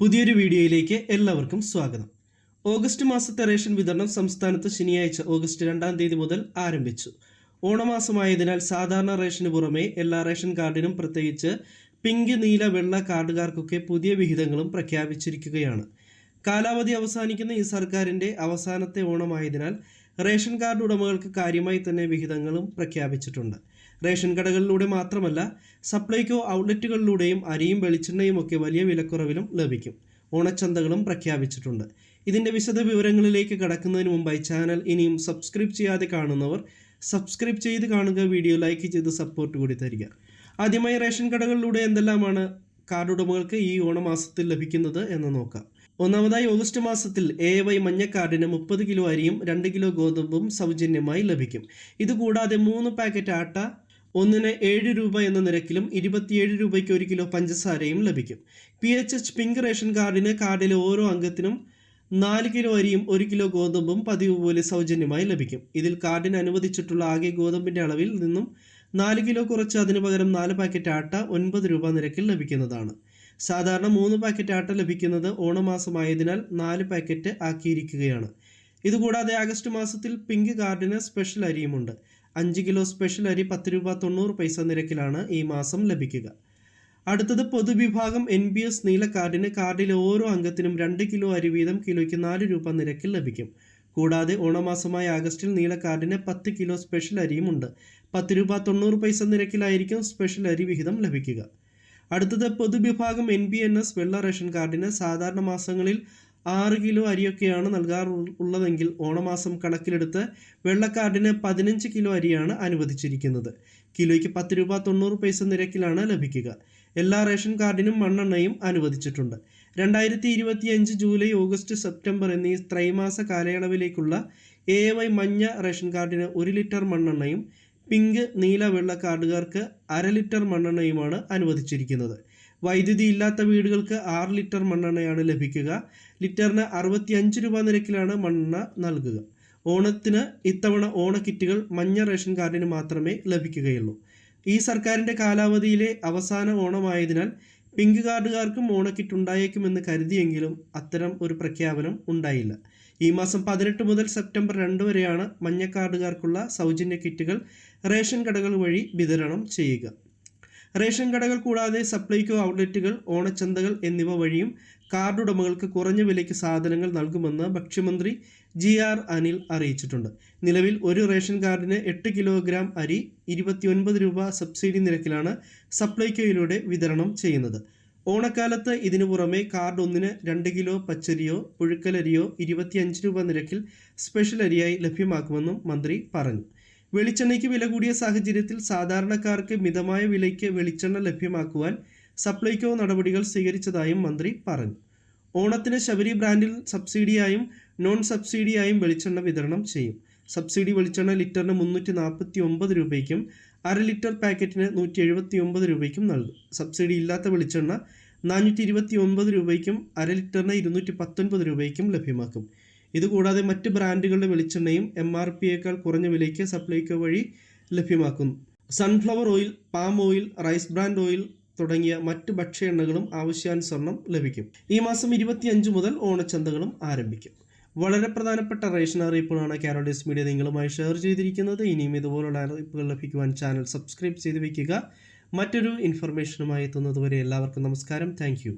പുതിയൊരു വീഡിയോയിലേക്ക് എല്ലാവർക്കും സ്വാഗതം. ഓഗസ്റ്റ് മാസത്തെ റേഷൻ വിതരണം സംസ്ഥാനത്ത് ശനിയാഴ്ച ഓഗസ്റ്റ് രണ്ടാം തീയതി മുതൽ ആരംഭിച്ചു. ഓണമാസമായതിനാൽ സാധാരണ റേഷന് പുറമെ എല്ലാ റേഷൻ കാർഡിനും പ്രത്യേകിച്ച് പിങ്ക് നീല വെള്ള കാർഡുകാർക്കൊക്കെ പുതിയ വിഹിതങ്ങളും പ്രഖ്യാപിച്ചിരിക്കുകയാണ്. കാലാവധി അവസാനിക്കുന്ന ഈ സർക്കാരിന്റെ അവസാനത്തെ ഓണമായതിനാൽ റേഷൻ കാർഡ് ഉടമകൾക്ക് കാര്യമായി തന്നെ വിഹിതങ്ങളും പ്രഖ്യാപിച്ചിട്ടുണ്ട്. റേഷൻ കടകളിലൂടെ മാത്രമല്ല സപ്ലൈകോ ഔട്ട്ലെറ്റുകളിലൂടെയും അരിയും വെളിച്ചെണ്ണയും ഒക്കെ വലിയ വിലക്കുറവിലും ലഭിക്കും. ഓണച്ചന്തകളും പ്രഖ്യാപിച്ചിട്ടുണ്ട്. ഇതിന്റെ വിശദ വിവരങ്ങളിലേക്ക് കടക്കുന്നതിന് മുമ്പായി ചാനൽ ഇനിയും സബ്സ്ക്രൈബ് ചെയ്യാതെ കാണുന്നവർ സബ്സ്ക്രൈബ് ചെയ്ത് കാണുക വീഡിയോ ലൈക്ക് ചെയ്ത് സപ്പോർട്ട് കൂടി തരിക. ആദ്യമായി റേഷൻ കടകളിലൂടെ എന്തെല്ലാമാണ് കാർഡ് ഉടമകൾക്ക് ഈ ഓണമാസത്തിൽ ലഭിക്കുന്നത് എന്ന് നോക്കാം. ഒന്നാമതായി ഓഗസ്റ്റ് മാസത്തിൽ എ വൈ മഞ്ഞ കാർഡിന് മുപ്പത് കിലോ അരിയും രണ്ട് കിലോ ഗോതമ്പും സൗജന്യമായി ലഭിക്കും. ഇതുകൂടാതെ മൂന്ന് പാക്കറ്റ് ആട്ട ഒന്നിന് ഏഴ് രൂപ എന്ന നിരക്കിലും ഇരുപത്തിയേഴ് രൂപയ്ക്ക് ഒരു കിലോ പഞ്ചസാരയും ലഭിക്കും. P H H pink ration കാർഡിന് കാർഡിലെ ഓരോ അംഗത്തിനും നാല് കിലോ അരിയും ഒരു കിലോ ഗോതമ്പും പതിവ് പോലെ സൗജന്യമായി ലഭിക്കും. ഇതിൽ കാർഡിന് അനുവദിച്ചിട്ടുള്ള ആകെ ഗോതമ്പിന്റെ അളവിൽ നിന്നും നാല് കിലോ കുറച്ച് അതിനു പകരം നാല് പാക്കറ്റ് ആട്ട ഒൻപത് രൂപ നിരക്കിൽ ലഭിക്കുന്നതാണ്. സാധാരണ മൂന്ന് പാക്കറ്റ് ആട്ട ലഭിക്കുന്നത് ഓണമാസമായതിനാൽ നാല് പാക്കറ്റ് ആക്കിയിരിക്കുകയാണ്. ഇതുകൂടാതെ ആഗസ്റ്റ് മാസത്തിൽ പിങ്ക് കാർഡിന് സ്പെഷ്യൽ അരിയുമുണ്ട്. അഞ്ച് കിലോ സ്പെഷ്യൽ അരി പത്ത് രൂപ തൊണ്ണൂറ് പൈസ നിരക്കിലാണ് ഈ മാസം ലഭിക്കുക. അടുത്തത് പൊതുവിഭാഗം എൻ ബി എസ് നീല കാർഡിന് കാർഡിലെ ഓരോ അംഗത്തിനും രണ്ട് കിലോ അരി വീതം കിലോയ്ക്ക് നാല് രൂപ നിരക്കിൽ ലഭിക്കും. കൂടാതെ ഓണമാസമായ ആഗസ്റ്റിൽ നീല കാർഡിന് പത്ത് കിലോ സ്പെഷ്യൽ അരിയുമുണ്ട്. പത്ത് രൂപ തൊണ്ണൂറ് പൈസ നിരക്കിലായിരിക്കും സ്പെഷ്യൽ അരി വിഹിതം ലഭിക്കുക. അടുത്തത് പൊതുവിഭാഗം എൻ പി എൻ എസ് വെള്ള റേഷൻ കാർഡിന് സാധാരണ മാസങ്ങളിൽ ആറ് കിലോ അരിയൊക്കെയാണ് നൽകാറുള്ളതെങ്കിൽ ഓണമാസം കണക്കിലെടുത്ത് വെള്ളക്കാർഡിന് പതിനഞ്ച് കിലോ അരിയാണ് അനുവദിച്ചിരിക്കുന്നത്. കിലോയ്ക്ക് പത്ത് രൂപ തൊണ്ണൂറ് പൈസ നിരക്കിലാണ് ലഭിക്കുക. എല്ലാ റേഷൻ കാർഡിനും മണ്ണെണ്ണയും അനുവദിച്ചിട്ടുണ്ട്. രണ്ടായിരത്തി ഇരുപത്തിയഞ്ച് ജൂലൈ ഓഗസ്റ്റ് സെപ്റ്റംബർ എന്നീ ത്രൈമാസ കാലയളവിലേക്കുള്ള എ വൈ മഞ്ഞ റേഷൻ കാർഡിന് ഒരു ലിറ്റർ മണ്ണെണ്ണയും പിങ്ക് നീല വെള്ള കാർഡുകാർക്ക് അര ലിറ്റർ മണ്ണെണ്ണയുമാണ് അനുവദിച്ചിരിക്കുന്നത്. വൈദ്യുതി ഇല്ലാത്ത വീടുകൾക്ക് ആറ് ലിറ്റർ മണ്ണെണ്ണയാണ് ലഭിക്കുക. ലിറ്ററിന് അറുപത്തി അഞ്ച് രൂപ നിരക്കിലാണ് മണ്ണെണ്ണ നൽകുക. ഓണത്തിന് ഇത്തവണ ഓണക്കിറ്റുകൾ മഞ്ഞ റേഷൻ കാർഡിന് മാത്രമേ ലഭിക്കുകയുള്ളൂ. ഈ സർക്കാരിന്റെ കാലാവധിയിലെ അവസാന ഓണമായതിനാൽ പിങ്ക് കാർഡുകാർക്കും ഓണക്കിറ്റ് ഉണ്ടായേക്കുമെന്ന് കരുതിയെങ്കിലും അത്തരം ഒരു പ്രഖ്യാപനം ഉണ്ടായില്ല. ഈ മാസം പതിനെട്ട് മുതൽ സെപ്റ്റംബർ രണ്ട് വരെയാണ് മഞ്ഞ കാർഡുകാർക്കുള്ള സൗജന്യ കിറ്റുകൾ റേഷൻ കടകൾ വഴി വിതരണം ചെയ്യുക. റേഷൻ കടകൾ കൂടാതെ സപ്ലൈകോ ഔട്ട്ലെറ്റുകൾ ഓണച്ചന്തകൾ എന്നിവ വഴിയും കാർഡ് ഉടമകൾക്ക് കുറഞ്ഞ വിലയ്ക്ക് സാധനങ്ങൾ നൽകുമെന്ന് ഭക്ഷ്യമന്ത്രി ജി ആർ അനിൽ അറിയിച്ചിട്ടുണ്ട്. നിലവിൽ ഒരു റേഷൻ കാർഡിന് എട്ട് കിലോഗ്രാം അരി ഇരുപത്തിയൊൻപത് രൂപ സബ്സിഡി നിരക്കിലാണ് സപ്ലൈകോയിലൂടെ വിതരണം ചെയ്യുന്നത്. ഓണക്കാലത്ത് ഇതിനു പുറമെ കാർഡ് ഒന്നിന് രണ്ട് കിലോ പച്ചരിയോ പുഴുക്കലരിയോ ഇരുപത്തിയഞ്ച് രൂപ നിരക്കിൽ സ്പെഷ്യൽ അരിയായി ലഭ്യമാക്കുമെന്നും മന്ത്രി പറഞ്ഞു. വെളിച്ചെണ്ണയ്ക്ക് വില കൂടിയ സാഹചര്യത്തിൽ സാധാരണക്കാർക്ക് മിതമായ വിലയ്ക്ക് വെളിച്ചെണ്ണ ലഭ്യമാക്കുവാൻ സപ്ലൈകോ നടപടികൾ സ്വീകരിച്ചതായും മന്ത്രി പറഞ്ഞു. ഓണത്തിന് ശബരി ബ്രാൻഡിൽ സബ്സിഡിയായും നോൺ സബ്സിഡിയായും വെളിച്ചെണ്ണ വിതരണം ചെയ്യും. സബ്സിഡി വെളിച്ചെണ്ണ ലിറ്ററിന് മുന്നൂറ്റി നാൽപ്പത്തി ഒമ്പത് രൂപയ്ക്കും അര ലിറ്റർ പാക്കറ്റിന് നൂറ്റി എഴുപത്തി ഒമ്പത് രൂപയ്ക്കും നൽകും. സബ്സിഡി ഇല്ലാത്ത വെളിച്ചെണ്ണ നാനൂറ്റി ഇരുപത്തി ഒമ്പത് രൂപയ്ക്കും അര ലിറ്ററിന് ഇരുന്നൂറ്റി പത്തൊൻപത് രൂപയ്ക്കും ലഭ്യമാക്കും. ഇതുകൂടാതെ മറ്റ് ബ്രാൻഡുകളുടെ വെളിച്ചെണ്ണയും എം ആർ പിയേക്കാൾ കുറഞ്ഞ വിലയ്ക്ക് സപ്ലൈകോ വഴി ലഭ്യമാക്കുന്നു. Sunflower oil palm oil rice bran oil തുടങ്ങിയ മറ്റ് ഭക്ഷ്യ എണ്ണകളും ആവശ്യാനുസരണം ലഭിക്കും. ഈ മാസം ഇരുപത്തിയഞ്ച് മുതൽ ഓണച്ചന്തകളും ആരംഭിക്കും. വളരെ പ്രധാനപ്പെട്ട റേഷൻ അറിയിപ്പുകളാണ് കാരോഡിസ് മീഡിയ നിങ്ങളുമായി ഷെയർ ചെയ്തിരിക്കുന്നത്. ഇനിയും ഇതുപോലുള്ള അറിയിപ്പുകൾ ലഭിക്കുവാൻ ചാനൽ സബ്സ്ക്രൈബ് ചെയ്ത് വയ്ക്കുക മറ്റൊരു ഇൻഫർമേഷനുമായി എത്തുന്നതുവരെ എല്ലാവർക്കും നമസ്കാരം. താങ്ക്